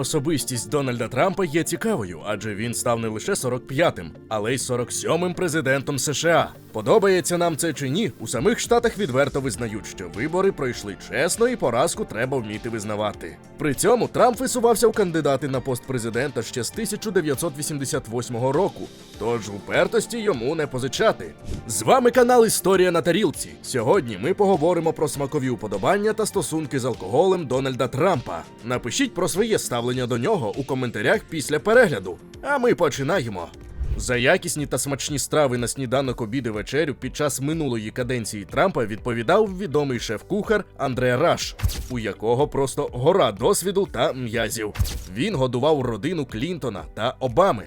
Особистість Дональда Трампа є цікавою, адже він став не лише 45-м, але й 47-м президентом США. Подобається нам це чи ні, у самих штатах відверто визнають, що вибори пройшли чесно і поразку треба вміти визнавати. При цьому Трамп висувався в кандидати на пост президента ще з 1988 року, тож упертості йому не позичати. З вами канал Історія на тарілці. Сьогодні ми поговоримо про смакові уподобання та стосунки з алкоголем Дональда Трампа. Напишіть про своє ставлення до нього у коментарях після перегляду. А ми починаємо. За якісні та смачні страви на сніданок обіди вечерю під час минулої каденції Трампа відповідав відомий шеф-кухар Андре Раш, у якого просто гора досвіду та м'язів. Він годував родину Клінтона та Обами.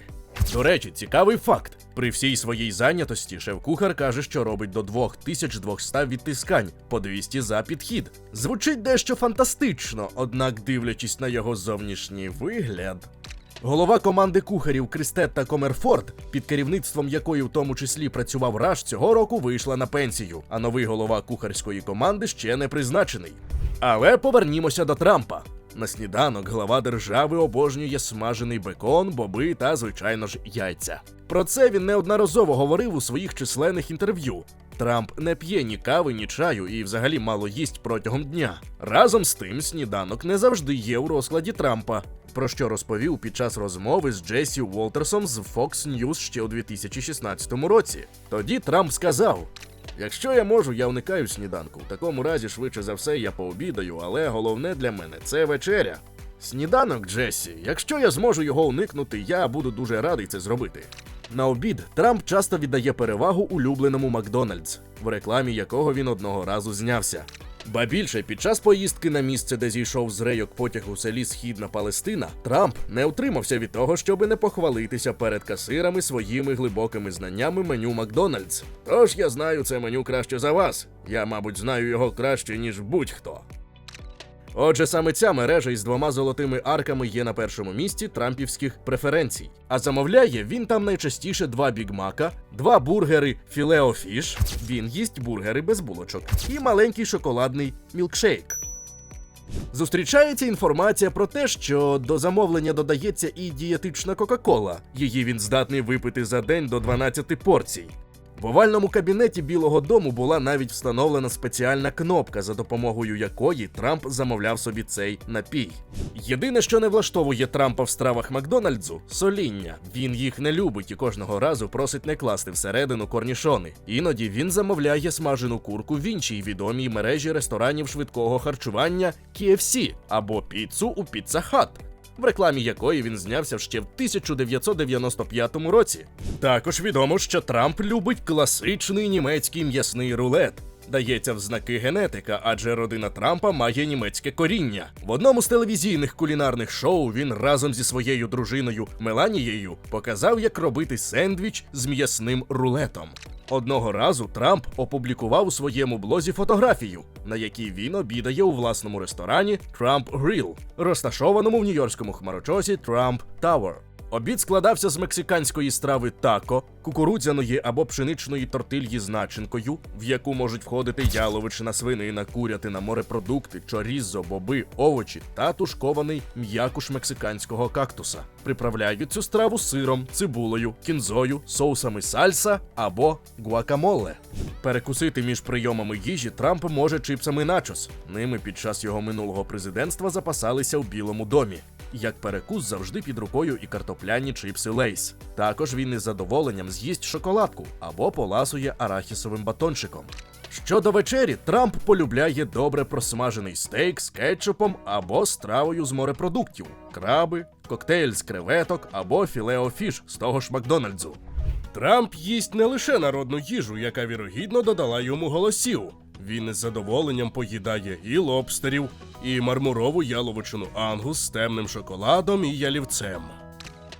До речі, цікавий факт: при всій своїй зайнятості шеф-кухар каже, що робить до 2200 відтискань по 200 за підхід. Звучить дещо фантастично, однак, дивлячись на його зовнішній вигляд. Голова команди кухарів Кристетта Комерфорд, під керівництвом якої в тому числі працював Раш, цього року вийшла на пенсію, а новий голова кухарської команди ще не призначений. Але повернімося до Трампа. На сніданок глава держави обожнює смажений бекон, боби та, звичайно ж, яйця. Про це він неодноразово говорив у своїх численних інтерв'ю. Трамп не п'є ні кави, ні чаю і взагалі мало їсть протягом дня. Разом з тим, сніданок не завжди є у розкладі Трампа, про що розповів під час розмови з Джесі Уолтерсом з Fox News ще у 2016 році. Тоді Трамп сказав: Якщо я можу, я уникаю сніданку. В такому разі, швидше за все, я пообідаю, але головне для мене це вечеря. Сніданок, Джесі. Якщо я зможу його уникнути, я буду дуже радий це зробити. На обід Трамп часто віддає перевагу улюбленому Макдональдс, в рекламі якого він одного разу знявся. Ба більше, під час поїздки на місце, де зійшов з рейок потяг у селі Східна Палестина, Трамп не утримався від того, щоби не похвалитися перед касирами своїми глибокими знаннями меню Макдональдс. Тож я знаю це меню краще за вас. Я, мабуть, знаю його краще, ніж будь-хто. Отже, саме ця мережа із двома золотими арками є на першому місці трампівських преференцій. А замовляє він там найчастіше два бігмака, два бургери філеофіш, він їсть бургери без булочок, і маленький шоколадний мілкшейк. Зустрічається інформація про те, що до замовлення додається і дієтична Кока-Кола. Її він здатний випити за день до 12 порцій. В овальному кабінеті Білого Дому була навіть встановлена спеціальна кнопка, за допомогою якої Трамп замовляв собі цей напій. Єдине, що не влаштовує Трампа в стравах Макдональдсу соління. Він їх не любить і кожного разу просить не класти всередину корнішони. Іноді він замовляє смажену курку в іншій відомій мережі ресторанів швидкого харчування KFC або піцу у Pizza Hut в рекламі якої він знявся ще в 1995 році. Також відомо, що Трамп любить класичний німецький м'ясний рулет. Дається в знаки генетика, адже родина Трампа має німецьке коріння. В одному з телевізійних кулінарних шоу він разом зі своєю дружиною Меланією показав, як робити сендвіч з м'ясним рулетом. Одного разу Трамп опублікував у своєму блозі фотографію, на якій він обідає у власному ресторані Trump Grill, розташованому в нью-йоркському хмарочосі Trump Tower. Обід складався з мексиканської страви тако, кукурудзяної або пшеничної тортильї з начинкою, в яку можуть входити яловичина, свинина, курятина, морепродукти, чорізо, боби, овочі та тушкований м'якуш мексиканського кактуса. Приправляють цю страву сиром, цибулею, кінзою, соусами сальса або гуакамоле. Перекусити між прийомами їжі Трамп може чипсами начос. Ними під час його минулого президентства запасалися в Білому домі. Як перекус завжди під рукою і картопляні чипси Лейс. Також він із задоволенням з'їсть шоколадку або поласує арахісовим батончиком. Щодо вечері, Трамп полюбляє добре просмажений стейк з кетчупом або стравою з морепродуктів, краби, коктейль з креветок або філеофіш з того ж Макдональдсу. Трамп їсть не лише народну їжу, яка вірогідно додала йому голосів. Він із задоволенням поїдає і лобстерів, і мармурову яловичину ангус з темним шоколадом і ялівцем.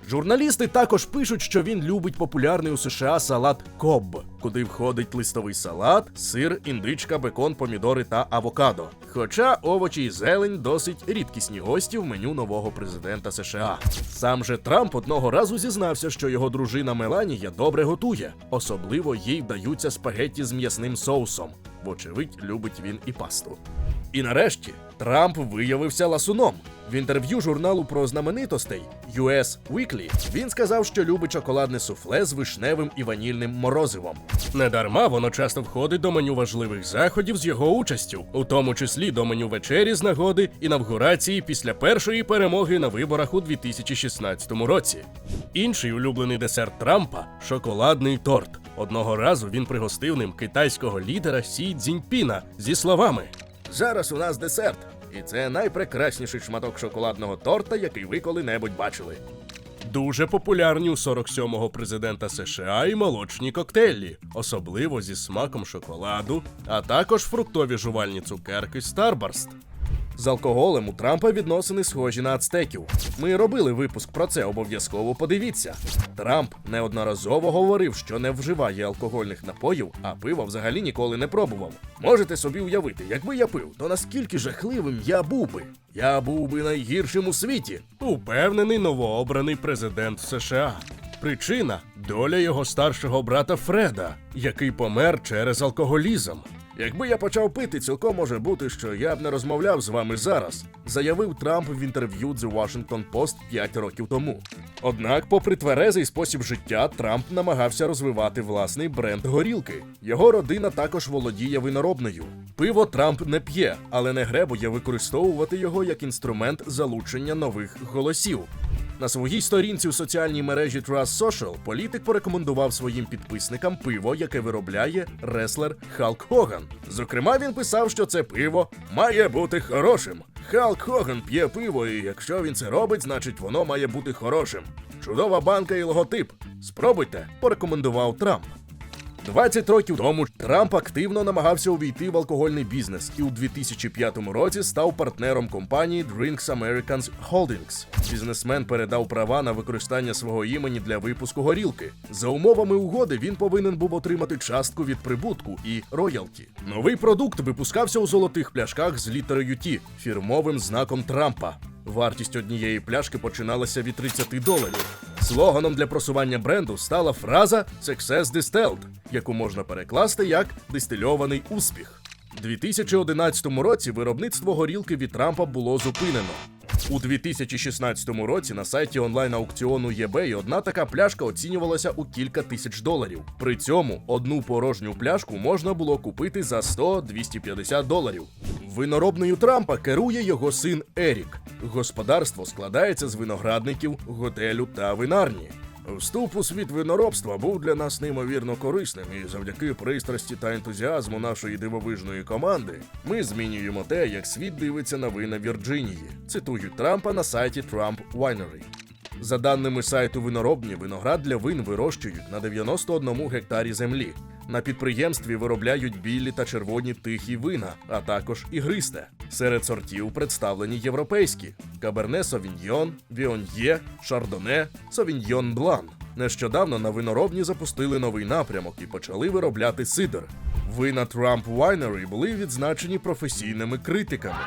Журналісти також пишуть, що він любить популярний у США салат Коб, куди входить листовий салат, сир, індичка, бекон, помідори та авокадо. Хоча овочі і зелень досить рідкісні гості в меню нового президента США. Сам же Трамп одного разу зізнався, що його дружина Меланія добре готує, особливо їй вдаються спагетті з м'ясним соусом. Вочевидь, любить він і пасту. І нарешті Трамп виявився ласуном. В інтерв'ю журналу про знаменитостей US Weekly він сказав, що любить шоколадне суфле з вишневим і ванільним морозивом. Недарма воно часто входить до меню важливих заходів з його участю, у тому числі до меню вечері з нагоди інавгурації після першої перемоги на виборах у 2016 році. Інший улюблений десерт Трампа шоколадний торт. Одного разу він пригостив ним китайського лідера Сі Цзіньпіна зі словами: Зараз у нас десерт, і це найпрекрасніший шматок шоколадного торта, який ви коли-небудь бачили. Дуже популярні у 47-го президента США і молочні коктейлі, особливо зі смаком шоколаду, а також фруктові жувальні цукерки Starburst. З алкоголем у Трампа відносини схожі на ацтеків. Ми робили випуск про це, обов'язково подивіться. Трамп неодноразово говорив, що не вживає алкогольних напоїв, а пива взагалі ніколи не пробував. Можете собі уявити, якби я пив, то наскільки жахливим я був би. Я був би найгіршим у світі. Упевнений новообраний президент США. Причина доля його старшого брата Фреда, який помер через алкоголізм. Якби я почав пити, цілком може бути, що я б не розмовляв з вами зараз, заявив Трамп в інтерв'ю The Washington Post 5 років тому. Однак, попри тверезий спосіб життя, Трамп намагався розвивати власний бренд горілки. Його родина також володіє виноробною. Пиво Трамп не п'є, але не гребує використовувати його як інструмент залучення нових голосів. На своїй сторінці у соціальній мережі Trust Social політик порекомендував своїм підписникам пиво, яке виробляє реслер Халк Хоган. Зокрема, він писав, що це пиво має бути хорошим. Халк Хоган п'є пиво, і якщо він це робить, значить воно має бути хорошим. Чудова банка і логотип. Спробуйте, порекомендував Трамп. 20 років тому Трамп активно намагався увійти в алкогольний бізнес і у 2005 році став партнером компанії Drinks Americans Holdings. Бізнесмен передав права на використання свого імені для випуску горілки. За умовами угоди він повинен був отримати частку від прибутку і роялті. Новий продукт випускався у золотих пляшках з літерою Т, фірмовим знаком Трампа. Вартість однієї пляшки починалася від 30 доларів. Слоганом для просування бренду стала фраза «Success Distilled», яку можна перекласти як дистильований успіх. У 2011 році виробництво горілки від Трампа було зупинено. У 2016 році на сайті онлайн-аукціону eBay одна така пляшка оцінювалася у кілька тисяч доларів. При цьому одну порожню пляшку можна було купити за 100-250 доларів. Виноробною Трампа керує його син Ерік. Господарство складається з виноградників, готелю та винарні. Вступ у світ виноробства був для нас неймовірно корисним, і завдяки пристрасті та ентузіазму нашої дивовижної команди ми змінюємо те, як світ дивиться на вина Вірджинії. Цитують Трампа на сайті Trump Winery. За даними сайту виноробні, виноград для вин вирощують на 91 гектарі землі. На підприємстві виробляють білі та червоні тихі вина, а також ігристе. Серед сортів представлені європейські: Каберне Совіньйон, Віон'є, Шардоне, Совіньйон Блан. Нещодавно на виноробні запустили новий напрямок і почали виробляти сидр. Вина Trump Winery були відзначені професійними критиками.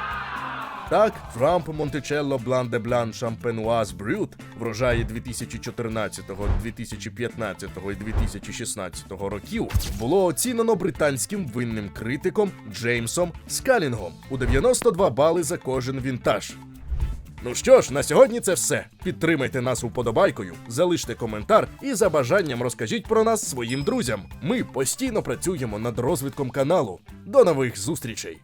Так, Трамп Монтичелло Блан де Блан Шампенуаз Брют врожаї 2014, 2015 і 2016 років було оцінено британським винним критиком Джеймсом Скалінгом у 92 бали за кожен вінтаж. Ну що ж, на сьогодні це все. Підтримайте нас уподобайкою, залиште коментар і за бажанням розкажіть про нас своїм друзям. Ми постійно працюємо над розвитком каналу. До нових зустрічей!